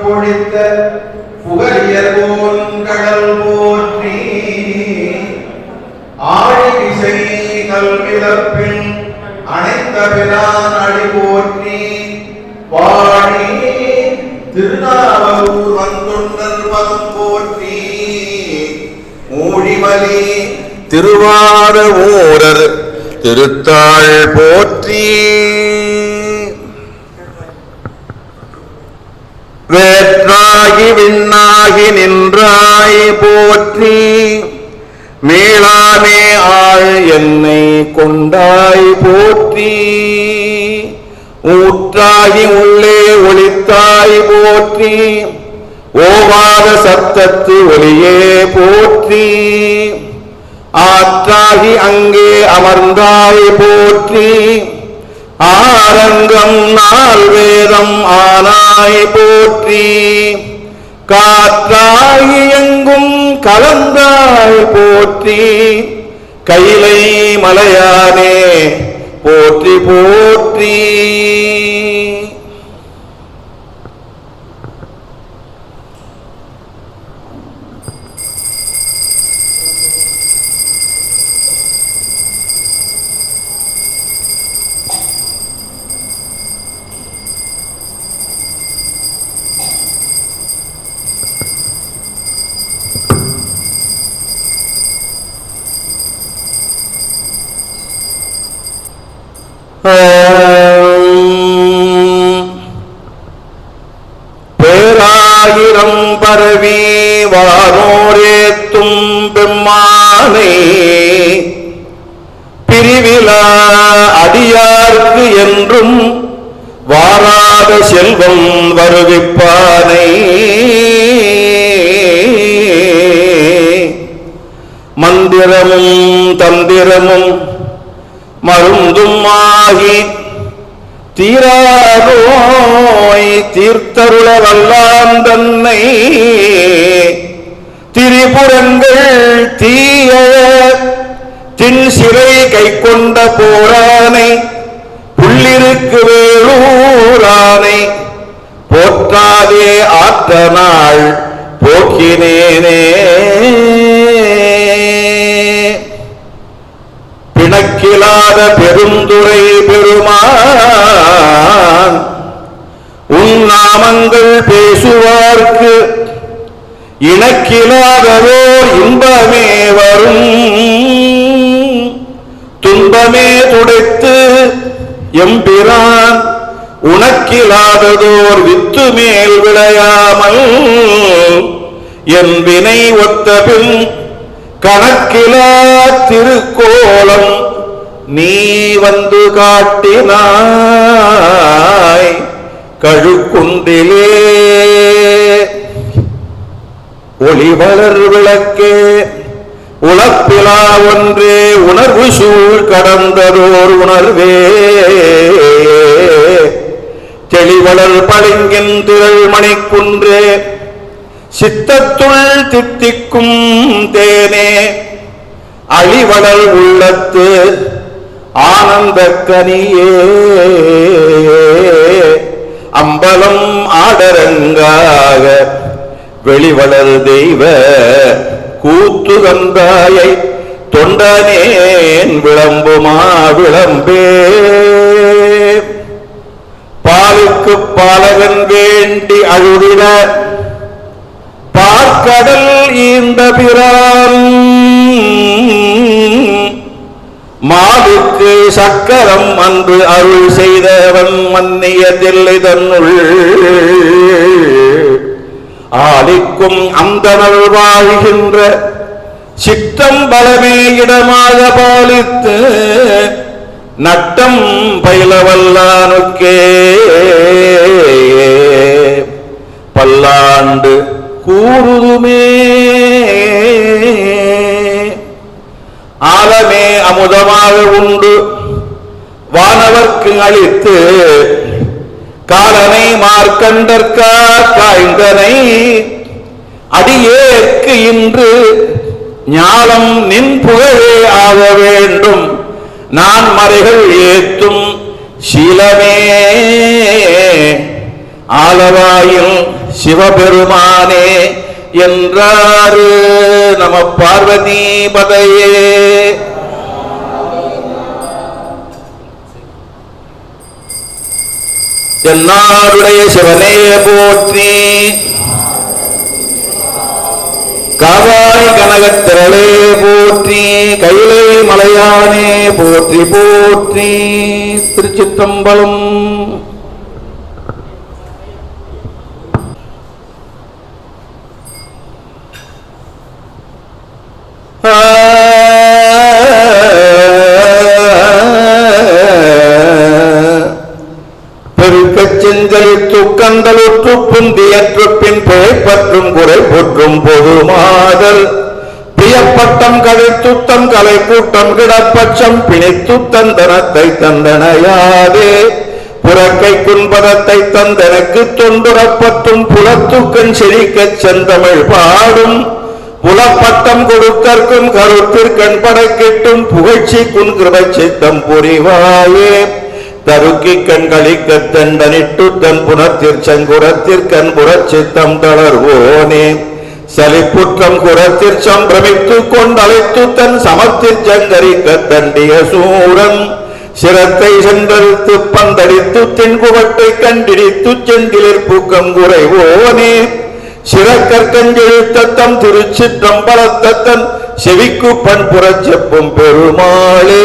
பொழித்த புகழியர்கோன் கடல் போற்றி ஆழி விசை கல்விதப்பின் அனைத்த பிரான் அடி போற்றி வாழி திருநாவூர் வந்துண்டல் பதம் போற்றி மூழிமலி திருவார ஊரர் திருத்தாள் போற்றி. வேற்றாகி விண்ணாகி நின்றாய் போற்றி. மேலானே ஆள் என்னை கொண்டாய் போற்றி. ஊற்றாகி உள்ளே ஒளித்தாய் போற்றி. ஓவாத சத்தத்து ஒளியே போற்றி. ஆற்றாகி அங்கே அமர்ந்தாய் போற்றி. ஆரங்கம் நாள் வேதம் ஆனாய் போற்றி. காற்றாகி எங்கும் கலந்தாய் போற்றி கைலை மலையானே போற்றி போற்றி. பேராயிரம் பரவி வானோரேத்தும் பெம்மானை பிரிவிலா அடியார்க்கு என்றும் வாராத செல்வம் வருவிப்பானை. மந்திரமும் தந்திரமும் மருந்தும் ஆகி தீரானோய் தீர்த்தருள வல்லான் தன்னை திரிபுரங்கள் தீய தின் சிறை கை கொண்ட போரானை புள்ளிருக்கு வேளூரானை போற்றாதே ஆற்ற நாள் போக்கினேனே. பெறாத பெருந்துரை பெருமான் உன் நாமங்கள் பேசுவார்க்கு இணக்கிலாதவோர் இன்பமே வரும். துன்பமே துடைத்து எம்பிரான் உனக்கிலாததோர் வித்து மேல் விளையாமல் என் வினை ஒத்த பின் கணக்கிலா திருக்கோலம் நீ வந்து காட்டினாய் கழுக்குண்டிலே. ஒளிவளர் விளக்கே உழப்பிலா ஒன்றே உணர்வு சூழ் கடந்ததோர் உணர்வே. தெளிவளர் பளிங்கின் திரள் மணிக்குன்றே சித்தத்துள் தித்திக்கும் தேனே. அழிவளர் உள்ளத்து ஆனந்த கனியே அம்பலம் ஆடரங்காக வெளிவளர் தெய்வ கூத்து கந்தாயை தொண்டனேன் விளம்புமா விளம்பே. பாலுக்கு பாலகன் வேண்டி அழுதின பார்க்கடல் ஈந்த பிறான் மாவுக்கு சக்கரம் அன்று அருள் செய்தவன் மன்னியதில் தன்னுள் ஆலிக்கும் அந்தனர் வாழ்கின்ற சித்தம் பலமே இடமாக பாலித்து நட்டம் பயிலவல்லானுக்கே. பல்லாண்டு கூறுதுமே. ஆலமே அமுதமாக உண்டு. வானவர்க்கு அழித்து காலனை மார்க்கண்டற்கா காய்ந்தனை அடியேற்கு இன்று ஞானம் நின் புகழே ஆக வேண்டும். நான் மறைகள் ஏத்தும் சீலமே ஆலவாயில் சிவபெருமானே என்றாரு நம பார்வதி பதையே என்னாருடைய சிவனே போற்றி. காவாய் கனகத்திரளே போற்றி. கைலை மலையானே போற்றி போற்றி. திருச்சிற்றம்பலம் பெருக்கச் செஞ்சலில் துக்கந்தலுற்று புந்தியற்று பின் பிழைப்பற்றும் குறை போற்றும் பொது மாதல். பிரியப்பட்டம் துத்தம் கலை கூட்டம் கிடப்பட்சம் பிணித்து தந்தனத்தை தந்தனையாதே. புறக்கை குன்பதத்தை தந்தனக்கு தொண்டுறப்பற்றும் புலத்துக்கண் செழிக்கச் செந்தமிழ் பாடும். புலப்பட்டம் கொடுக்கற்கும் கருத்திற்கண் படைக்கிட்டும் புகழ்ச்சி குன்கிருபை சித்தம் புரிவாயே. தருக்கி கண்களிக்க தண்டனிட்டு தன் புனத்திற்சங்குரத்திற்கண் புறச்சித்தம் தளர்வோனே. சலிப்புற்றம் குரத்திற்சம் பிரமித்து கொண்டழைத்து தன் சமத்திற் சங்கரிக்க தண்டிய சூரன் சிரத்தை சென்றழுத்து பந்தடித்து தென்குவட்டை கண்டிடித்து செந்திலிற் பூக்கம் குறைவோனே. சிறக்கற்கஞ்செழுத்தத்தம் திருச்சிற்றம் பலத்தத்தன் செவிக்கு பண்புறச் செப்பும் பெருமாளே.